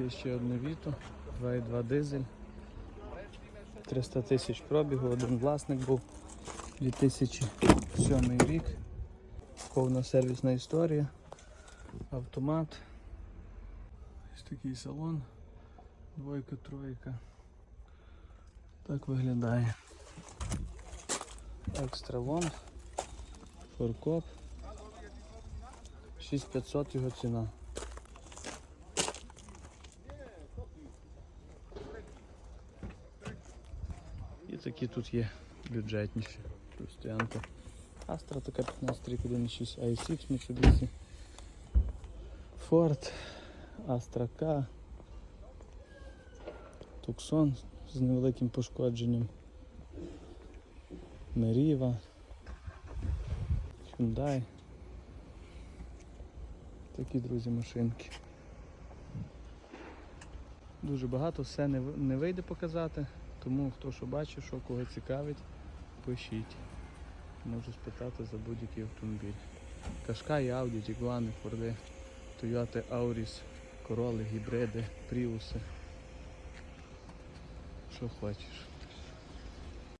Є ще одне віто, 2,2 дизель. 300 тисяч пробігу, один власник був 2007 рік. Повна сервісна історія. Автомат. Ось такий салон. Двойка, тройка. Так виглядає. Екстра лонг. Форкоп. 6500 його ціна. Такі тут є бюджетніші. Тут. Астра така 15 рік 1.6 i6 Mitsubishi. Ford, Astra K. Tucson з невеликим пошкодженням. Meriva. Hyundai. Такі, друзі, машинки. Дуже багато, все не вийде показати, тому хто що бачив, що кого цікавить, пишіть. Можу спитати за будь-який автомобіль. Кашкай, Ауді, Тігуани, Форди, Тойоти, Ауріс, Короли, гібриди, Пріуси. Що хочеш.